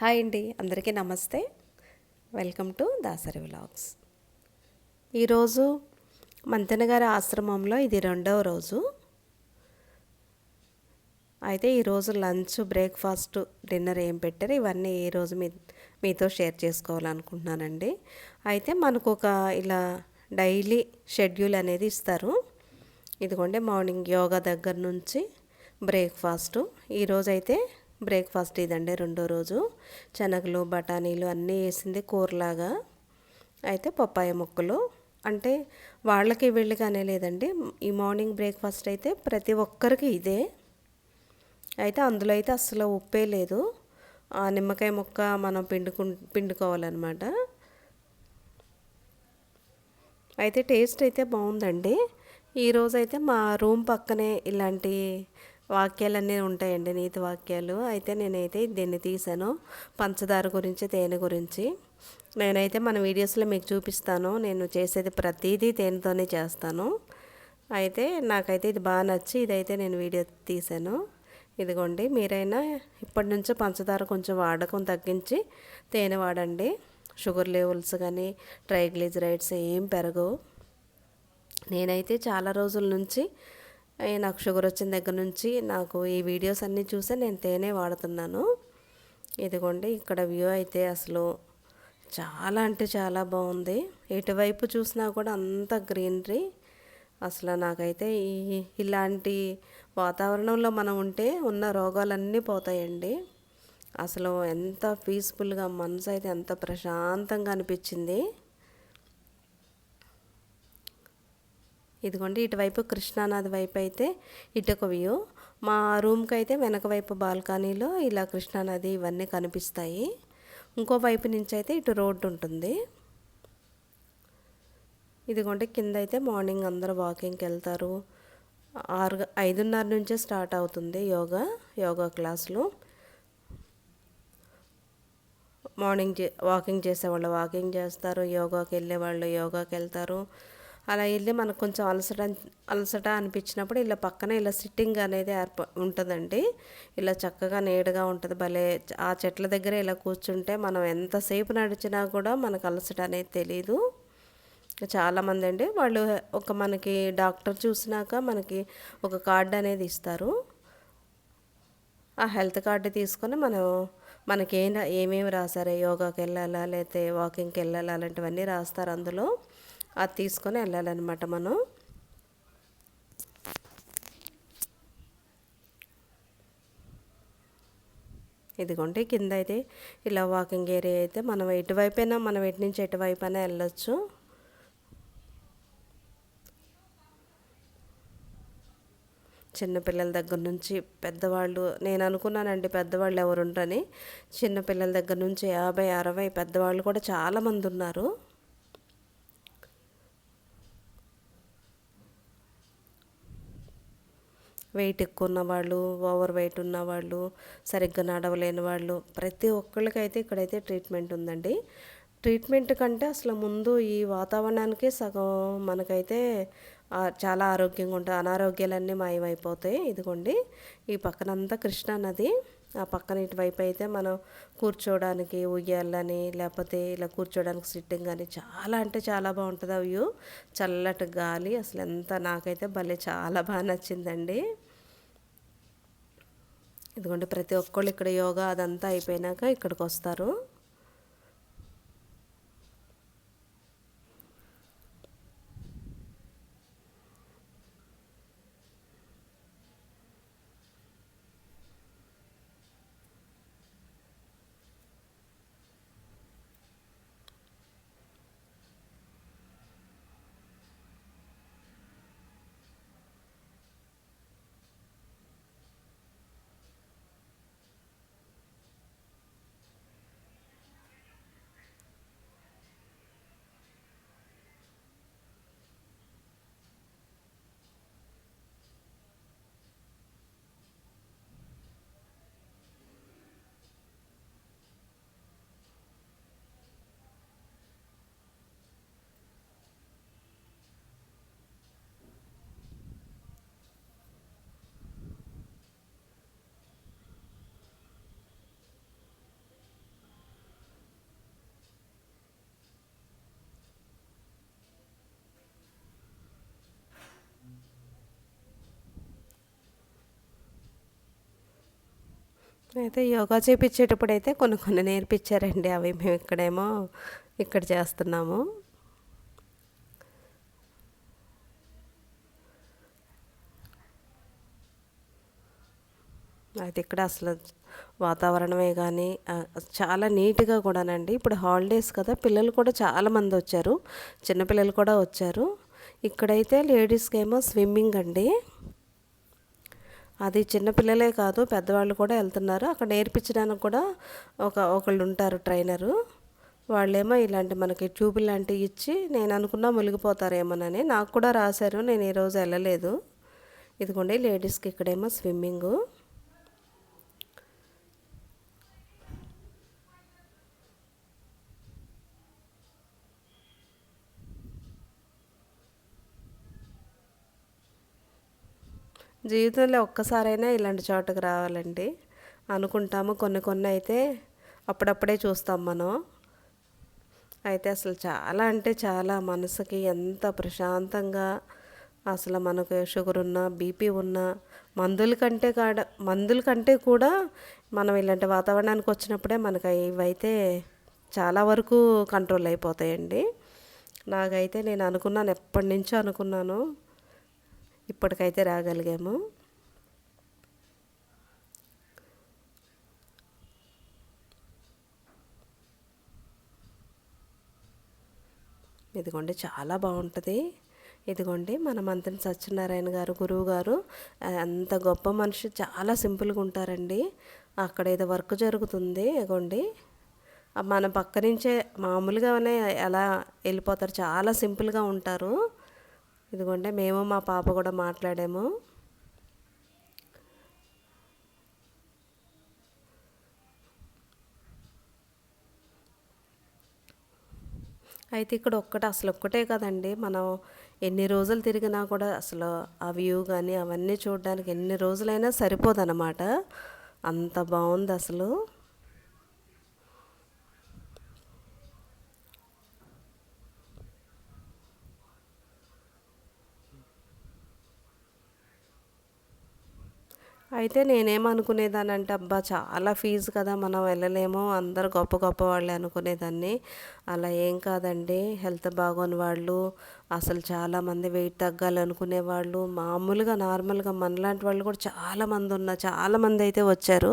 Hi అండి అందరికీ నమస్తే. Welcome to Dasari vlogs. ఈరోజు మంతెన గారి ఆశ్రమంలో ఇది రెండవ రోజు. అయితే ఈరోజు లంచ్ బ్రేక్ఫాస్ట్ డిన్నర్ ఏం పెట్టారు ఇవన్నీ ఈరోజు మీ మీతో షేర్ చేసుకోవాలనుకుంటున్నానండి. అయితే మనకు ఒక ఇలా డైలీ షెడ్యూల్ అనేది ఇస్తారు. ఇదిగోండి మార్నింగ్ యోగా దగ్గర నుంచి బ్రేక్ఫాస్టు. ఈరోజైతే బ్రేక్ఫాస్ట్ ఇదండి రెండో రోజు. శనగలు బఠానీలు అన్నీ వేసింది కూరలాగా. అయితే పప్పాయ ముక్కలు. అంటే వాళ్ళకి వీళ్ళకి అనే లేదండి ఈ మార్నింగ్ బ్రేక్ఫాస్ట్ అయితే ప్రతి ఒక్కరికి ఇదే. అయితే అందులో అయితే అస్సలు ఉప్పే లేదు. ఆ నిమ్మకాయ ముక్క మనం పిండుకు పిండుకోవాలన్నమాట. అయితే టేస్ట్ అయితే బాగుందండి. ఈరోజైతే మా రూమ్ పక్కనే ఇలాంటి వాక్యాలన్నీ ఉంటాయండి నీతి వాక్యాలు. అయితే నేనైతే దీన్ని తీసాను పంచదార గురించి తేనె గురించి. నేనైతే మన వీడియోస్లో మీకు చూపిస్తాను. నేను చేసేది ప్రతిదీ తేనెతోనే చేస్తాను. అయితే నాకైతే ఇది బాగా నచ్చి ఇదైతే నేను వీడియో తీశాను. ఇదిగోండి మీరైనా ఇప్పటి నుంచి పంచదార కొంచెం వాడకం తగ్గించి తేనె వాడండి. షుగర్ లెవెల్స్ కానీ ట్రైగ్లిజరైడ్స్ ఏం పెరగవు. నేనైతే చాలా రోజుల నుంచి నాకు షుగర్ వచ్చిన దగ్గర నుంచి నాకు ఈ వీడియోస్ అన్నీ చూసే నేను తేనె వాడుతున్నాను. ఇదిగోండి ఇక్కడ వ్యూ అయితే అసలు చాలా అంటే చాలా బాగుంది. ఎటువైపు చూసినా కూడా అంత గ్రీనరీ. అసలు నాకైతే ఈ ఇలాంటి వాతావరణంలో మనం ఉంటే ఉన్న రోగాలన్నీ పోతాయండి. అసలు ఎంత పీస్ఫుల్గా మనసు అయితే ఎంత ప్రశాంతంగా అనిపించింది. ఇదిగోండి ఇటువైపు కృష్ణానది వైపు అయితే ఇటొక వ్యూ. మా రూమ్కి అయితే వెనక వైపు బాల్కనీలో ఇలా కృష్ణానది ఇవన్నీ కనిపిస్తాయి. ఇంకో వైపు నుంచి అయితే ఇటు రోడ్డు ఉంటుంది. ఇదిగోండి కింద అయితే మార్నింగ్ అందరూ వాకింగ్కి వెళ్తారు. ఆరు ఐదున్నర నుంచే స్టార్ట్ అవుతుంది యోగా యోగా క్లాసులు. మార్నింగ్ వాకింగ్ చేసేవాళ్ళు వాకింగ్ చేస్తారు యోగాకి వెళ్ళేవాళ్ళు యోగాకి వెళ్తారు. అలా వెళ్ళి మనకు కొంచెం అలసట అలసట అనిపించినప్పుడు ఇలా పక్కన ఇలా సిట్టింగ్ అనేది ఏర్ప ఉంటుందండి. ఇలా చక్కగా నీడగా ఉంటుంది. భలే ఆ చెట్ల దగ్గర ఇలా కూర్చుంటే మనం ఎంతసేపు నడిచినా కూడా మనకు అలసట అనేది తెలియదు చాలామంది అండి. వాళ్ళు ఒక మనకి డాక్టర్ చూసినాక మనకి ఒక కార్డు అనేది ఇస్తారు. ఆ హెల్త్ కార్డు తీసుకొని మనం మనకి ఏం ఏమేమి రాసారో? యోగాకి వెళ్ళాలా? లేకపోతే వాకింగ్కి వెళ్ళాలా? అలాంటివన్నీ రాస్తారు అందులో. అది తీసుకొని వెళ్ళాలన్నమాట మనం. ఇదిగోండి కింద అయితే ఇలా వాకింగ్ ఏరియా అయితే మనం ఎటువైపైనా మనం ఎటు నుంచి ఎటువైపైనా వెళ్ళొచ్చు. చిన్నపిల్లల దగ్గర నుంచి పెద్దవాళ్ళు నేను అనుకున్నానండి పెద్దవాళ్ళు ఎవరు చిన్నపిల్లల దగ్గర నుంచి యాభై అరవై పెద్దవాళ్ళు కూడా చాలామంది ఉన్నారు. వెయిట్ ఎక్కువ ఉన్నవాళ్ళు ఓవర్ వెయిట్ ఉన్నవాళ్ళు సరిగ్గా నడవలేని వాళ్ళు ప్రతి ఒక్కళ్ళకైతే ఇక్కడైతే ట్రీట్మెంట్ ఉందండి. ట్రీట్మెంట్ కంటే అసలు ముందు ఈ వాతావరణానికే సగం మనకైతే చాలా ఆరోగ్యంగా ఉంటుంది అనారోగ్యాలన్నీ మాయమైపోతాయి. ఇదిగోండి ఈ పక్కనంతా కృష్ణా నది ఆ పక్కన ఇటువైపు అయితే మనం కూర్చోవడానికి ఉయ్యాలని లేకపోతే ఇలా కూర్చోవడానికి సిట్టింగ్ కానీ చాలా అంటే చాలా బాగుంటుంది ఆ వ్యూ. చల్లటి గాలి అసలు ఎంత నాకైతే భలే చాలా బాగా నచ్చిందండి. ఎందుకంటే ప్రతి ఒక్కళ్ళు ఇక్కడ యోగా అదంతా అయిపోయినాక ఇక్కడికి వస్తారు. అయితే యోగా చేపించేటప్పుడు అయితే కొన్ని కొన్ని నేర్పించారండి అవి మేము ఇక్కడేమో ఇక్కడ చేస్తున్నాము. అయితే ఇక్కడ అసలు వాతావరణమే కానీ చాలా నీట్గా కూడానండి. ఇప్పుడు హాలిడేస్ కదా పిల్లలు కూడా చాలా మంది వచ్చారు. చిన్నపిల్లలు కూడా వచ్చారు. ఇక్కడైతే లేడీస్కి ఏమో స్విమ్మింగ్ అండి. అది చిన్నపిల్లలే కాదు పెద్దవాళ్ళు కూడా వెళ్తున్నారు. అక్కడ నేర్పించడానికి కూడా ఒక ఒకళ్ళు ఉంటారు ట్రైనరు వాళ్ళేమో ఇలాంటి మనకి ట్యూబ్ లాంటివి ఇచ్చి నేను అనుకున్నా మునిగిపోతారేమోనని నాకు కూడా రాశారు. నేను ఈరోజు వెళ్ళలేదు. ఇదిగోండి లేడీస్కి ఇక్కడేమో స్విమ్మింగు జీవితంలో ఒక్కసారైనా ఇలాంటి చోటుకు రావాలండి. అనుకుంటాము. కొన్ని కొన్ని అయితే అప్పుడప్పుడే చూస్తాం మనం. అయితే అసలు చాలా అంటే చాలా మనసుకి ఎంత ప్రశాంతంగా అసలు మనకు షుగర్ ఉన్నా బీపీ ఉన్నా మందుల కంటే కాడ మందుల కంటే కూడా మనం ఇలాంటి వాతావరణానికి వచ్చినప్పుడే మనకు ఇవైతే చాలా వరకు కంట్రోల్ అయిపోతాయండి. నాకైతే నేను అనుకున్నాను ఎప్పటి నుంచో అనుకున్నాను. ఇప్పటికైతే రాగలిగాము. ఇదిగోండి చాలా బాగుంటుంది. ఇదిగోండి మన మంత్రి సత్యనారాయణ గారు గురువు గారు అంత గొప్ప మనిషి చాలా సింపుల్గా ఉంటారండి. అక్కడ ఏదో వర్క్ జరుగుతుంది ఇదిగోండి. మన పక్క నుంచే మామూలుగానే ఎలా వెళ్ళిపోతారు చాలా సింపుల్గా ఉంటారు. ఇదిగోండి మేము మా పాప కూడా మాట్లాడాము. అయితే ఇక్కడ ఒక్కటి అసలు ఒక్కటే కదండి మనం ఎన్ని రోజులు తిరిగినా కూడా అసలు ఆ వ్యూ కానీ అవన్నీ చూడడానికి ఎన్ని రోజులైనా సరిపోదన్నమాట. అంత బాగుంది అసలు. అయితే నేనేమనుకునేదానంటే అబ్బా! చాలా ఫీజు కదా మనం వెళ్ళలేము. అందరు గొప్ప గొప్ప వాళ్ళే అనుకునేదాన్ని. అలా ఏం కాదండి. హెల్త్ బాగోని వాళ్ళు అసలు చాలామంది వెయిట్ తగ్గాలనుకునే వాళ్ళు మామూలుగా నార్మల్గా మనలాంటి వాళ్ళు కూడా చాలామంది ఉన్నారు చాలామంది అయితే వచ్చారు.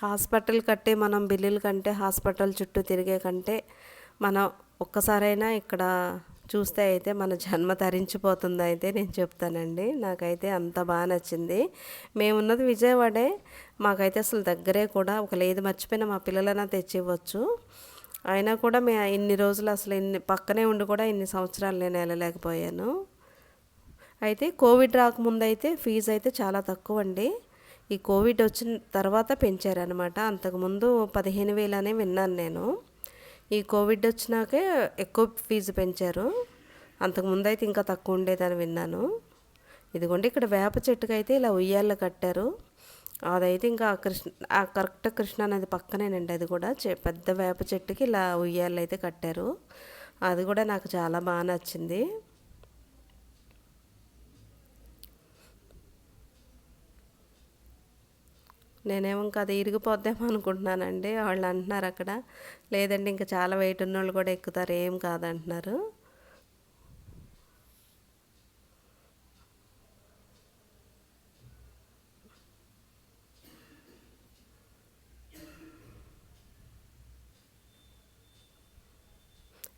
హాస్పిటల్ కట్టే మనం బిల్లుల కంటే హాస్పిటల్ చుట్టూ తిరిగే కంటే మనం ఒక్కసారైనా ఇక్కడ చూస్తే అయితే మన జన్మ తరించిపోతుంది అయితే నేను చెప్తానండి. నాకైతే అంత బాగా నచ్చింది. మేమున్నది విజయవాడే. మాకైతే అసలు దగ్గరే కూడా. ఒక లేదు మర్చిపోయిన మా పిల్లలైనా తెచ్చి ఇవ్వచ్చు అయినా కూడా మే ఇన్ని రోజులు అసలు ఇన్ని పక్కనే ఉండి కూడా ఇన్ని సంవత్సరాలు నేను వెళ్ళలేకపోయాను అయితే కోవిడ్ రాకముందు అయితే ఫీజు అయితే చాలా తక్కువ అండి ఈ కోవిడ్ వచ్చిన తర్వాత పెంచారనమాట అంతకుముందు పదిహేను వేలనే విన్నాను నేను. ఈ కోవిడ్ వచ్చినాకే ఎక్కువ ఫీజు పెంచారు. అంతకుముందు అయితే ఇంకా తక్కువ ఉండేదని విన్నాను. ఇదిగోండి ఇక్కడ వేప చెట్టుకు అయితే ఇలా ఉయ్యాల కట్టారు. అదైతే ఇంకా కృష్ణ ఆ కరెక్ట్ కృష్ణ నది పక్కనేనండి అది కూడా. పెద్ద వేప చెట్టుకి ఇలా ఉయ్యాలు అయితే కట్టారు. అది కూడా నాకు చాలా బాగా నచ్చింది. నేనేమో ఇంకా అది ఇరిగిపోద్దేమో అనుకుంటున్నానండి. వాళ్ళు అంటున్నారు అక్కడ. లేదండి ఇంకా చాలా వెయిట్ ఉన్న వాళ్ళు కూడా ఎక్కుతారు. ఏం కాదంటున్నారు.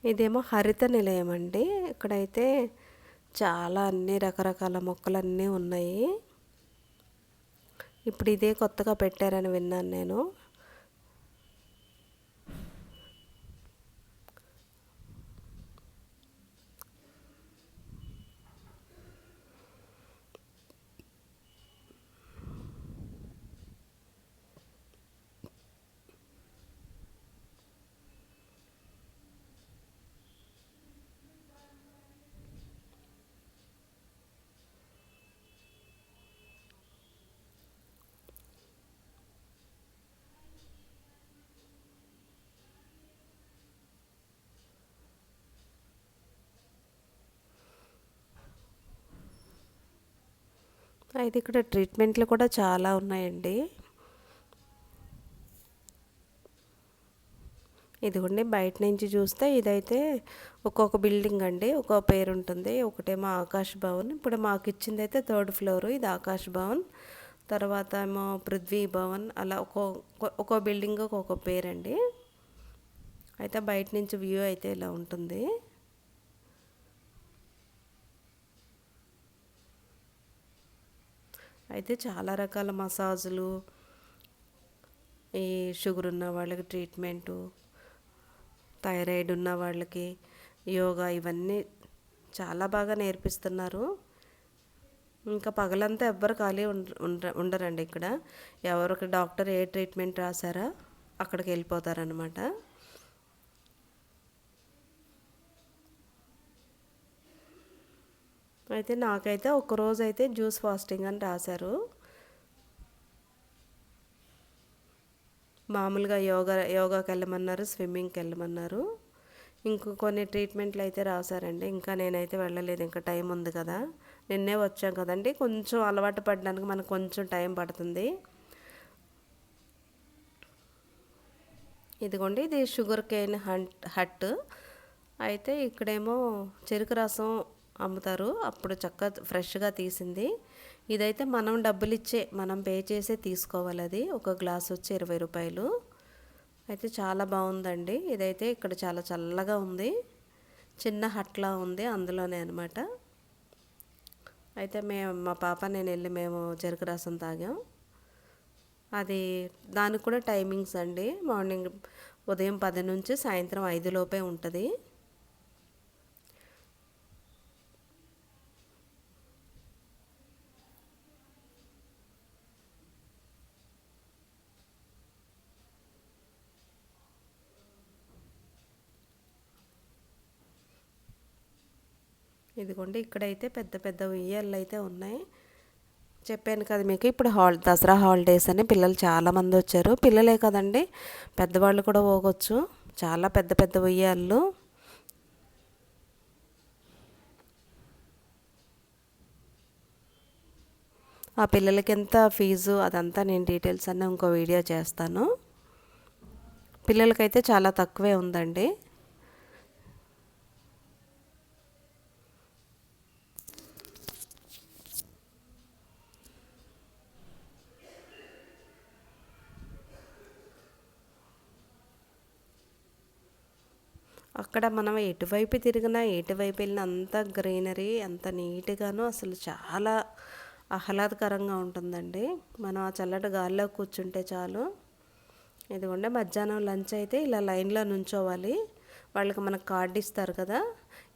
ఇదేమో హరిత నిలయం అండి. ఇక్కడైతే చాలా అన్ని రకరకాల మొక్కలన్నీ ఉన్నాయి. ఇప్పుడు ఇదే కొత్తగా పెట్టారని విన్నాను నేను. అయితే ఇక్కడ ట్రీట్మెంట్లు కూడా చాలా ఉన్నాయండి. ఇదిగోండి బయట నుంచి చూస్తే ఇదైతే ఒక్కొక్క బిల్డింగ్ అండి. ఒక్కొక్క పేరు ఉంటుంది ఒకటేమో ఆకాశ్ భవన్. ఇప్పుడు మాకు ఇచ్చింది అయితే థర్డ్ ఫ్లోర్ ఇది ఆకాశ్ భవన్. తర్వాత ఏమో పృథ్వీ భవన్ అలా ఒక్కో ఒక్కో బిల్డింగ్ ఒక్కొక్క పేరండి. అయితే బయట నుంచి వ్యూ అయితే ఇలా ఉంటుంది. అయితే చాలా రకాల మసాజులు ఈ షుగర్ ఉన్న వాళ్ళకి ట్రీట్మెంటు థైరాయిడ్ ఉన్న వాళ్ళకి యోగా ఇవన్నీ చాలా బాగా నేర్పిస్తున్నారు. ఇంకా పగలంతా ఎవ్వరు ఖాళీ ఉండ ఉండరండి ఇక్కడ. ఎవరికి డాక్టర్ ఏ ట్రీట్మెంట్ రాశారా అక్కడికి వెళ్ళిపోతారనమాట అయితే నాకైతే ఒకరోజు అయితే జ్యూస్ ఫాస్టింగ్ అని రాశారు. మామూలుగా యోగా యోగాకి వెళ్ళమన్నారు స్విమ్మింగ్కి వెళ్ళమన్నారు. ఇంకో కొన్ని ట్రీట్మెంట్లు అయితే రాశారండి. ఇంకా నేనైతే వెళ్ళలేదు. ఇంకా టైం ఉంది కదా. నిన్నే వచ్చాం కదండి. కొంచెం అలవాటు పడడానికి మనకు కొంచెం టైం పడుతుంది. ఇదిగోండి ఇది షుగర్ కేన్ హంట్ హట్. అయితే ఇక్కడేమో చెరుకు రసం అమ్ముతారు. అప్పుడు చక్క ఫ్రెష్గా తీసింది. ఇదైతే మనం డబ్బులు ఇచ్చే మనం పే చేసే తీసుకోవాలి అది. ఒక గ్లాస్ వచ్చి ఇరవై రూపాయలు. అయితే చాలా బాగుందండి. ఇదైతే ఇక్కడ చాలా చల్లగా ఉంది. చిన్న హట్లా ఉంది అందులోనే అనమాట అయితే మేము మా పాప నేను వెళ్ళి మేము చెరుకు రసం తాగాం. అది దానికి కూడా టైమింగ్స్ అండి. మార్నింగ్ ఉదయం పది నుంచి సాయంత్రం ఐదు లోపే ఉంటుంది. ఇదిగోండి ఇక్కడైతే పెద్ద పెద్ద ఉయ్యాలు అయితే ఉన్నాయి. చెప్పాను కదా మీకు ఇప్పుడు హాల్ దసరా హాలిడేస్ అని పిల్లలు చాలామంది వచ్చారు. పిల్లలే కదండి పెద్దవాళ్ళు కూడా పోగొచ్చు చాలా పెద్ద పెద్ద ఉయ్యాళ్ళు. ఆ పిల్లలకి ఎంత ఫీజు అదంతా నేను డీటెయిల్స్ అన్నీ ఇంకో వీడియో చేస్తాను. పిల్లలకైతే చాలా తక్కువే ఉందండి. అక్కడ మనం ఎటువైపు తిరిగినా ఎటువైపు వెళ్ళినా అంత గ్రీనరీ అంత నీట్గాను అసలు చాలా ఆహ్లాదకరంగా ఉంటుందండి. మనం ఆ చల్లటి గాల్లో కూర్చుంటే చాలు. ఇదిగోండి మధ్యాహ్నం లంచ్ అయితే ఇలా లైన్లో నుంచోవాలి. వాళ్ళకి మనకు కార్డు ఇస్తారు కదా.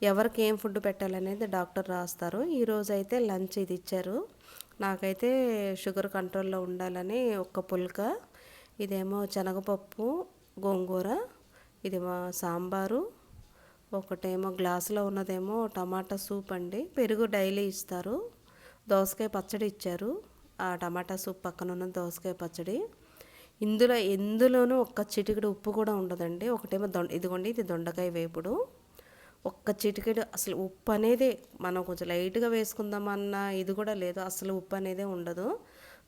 ఎవరికి ఏం ఫుడ్ పెట్టాలనేది డాక్టర్ రాస్తారు. ఈరోజు అయితే లంచ్ ఇది ఇచ్చారు. నాకైతే షుగర్ కంట్రోల్లో ఉండాలని ఒక్క పుల్క ఇదేమో శనగపప్పు గోంగూర ఇది మా సాంబారు ఒకటేమో గ్లాసులో ఉన్నదేమో టమాటా సూప్ అండి. పెరుగు డైలీ ఇస్తారు. దోసకాయ పచ్చడి ఇచ్చారు. ఆ టమాటా సూప్ పక్కన ఉన్న దోసకాయ పచ్చడి. ఇందులో ఎందులోనూ ఒక్క చిటికెడు ఉప్పు కూడా ఉండదండి. ఒకటేమో దొండ ఇదిగోండి ఇది దొండకాయ వేపుడు. ఒక్క చిటికెడు అసలు ఉప్పు అనేది మనం కొంచెం లైట్గా వేసుకుందామన్న ఇది కూడా లేదు. అసలు ఉప్పు అనేది ఉండదు.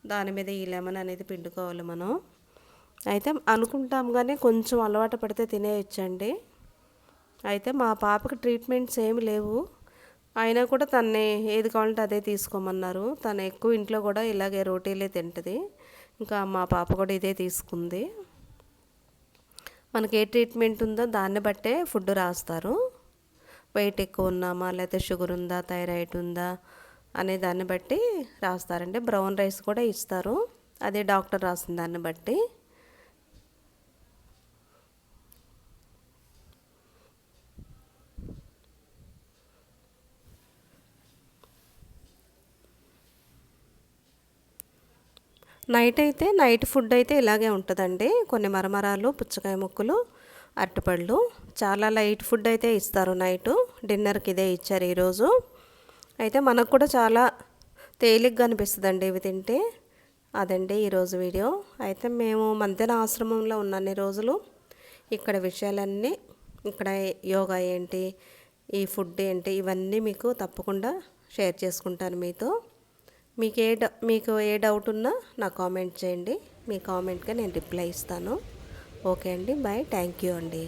దాని మీద ఈ లెమన్ అనేది పిండుకోవాలి మనం. అయితే అనుకుంటాం కానీ కొంచెం అలవాటు పడితే తినేయచ్చండి. అయితే మా పాపకి ట్రీట్మెంట్స్ ఏమి లేవు. అయినా కూడా తన్నే ఏది కావాలంటే అదే తీసుకోమన్నారు. తను ఎక్కువ ఇంట్లో కూడా ఇలాగే రోటీలే తింటుంది. ఇంకా మా పాప కూడా ఇదే తీసుకుంది. మనకి ఏ ట్రీట్మెంట్ ఉందో దాన్ని బట్టే ఫుడ్ రాస్తారు. వెయిట్ ఎక్కువ ఉన్నామా? లేకపోతే షుగర్ ఉందా? థైరాయిడ్ ఉందా? అనే దాన్ని బట్టి రాస్తారండి. బ్రౌన్ రైస్ కూడా ఇస్తారు. అదే డాక్టర్ రాసిన దాన్ని బట్టి. నైట్ అయితే నైట్ ఫుడ్ అయితే ఇలాగే ఉంటుందండి. కొన్ని మరమరాలు పుచ్చకాయ ముక్కలు అరటిపళ్ళు. చాలా లైట్ ఫుడ్ అయితే ఇస్తారు నైట్. డిన్నర్కి ఇదే ఇచ్చారు ఈరోజు. అయితే మనకు కూడా చాలా తేలిగ్గా అనిపిస్తుందండి ఇవి తింటే. అదండి ఈరోజు వీడియో. అయితే మేము మధ్యాహ్న ఆశ్రమంలో ఉన్నన్ని రోజులు ఇక్కడ విషయాలన్నీ ఇక్కడ యోగా ఏంటి ఈ ఫుడ్ ఏంటి ఇవన్నీ మీకు తప్పకుండా షేర్ చేసుకుంటాను మీతో. మీకు ఏ మీకు ఏ డౌట్ ఉన్నా నా కామెంట్ చేయండి. మీ కామెంట్గా నేను రిప్లై ఇస్తాను. ఓకే అండి బాయ్ థ్యాంక్ యూ అండి.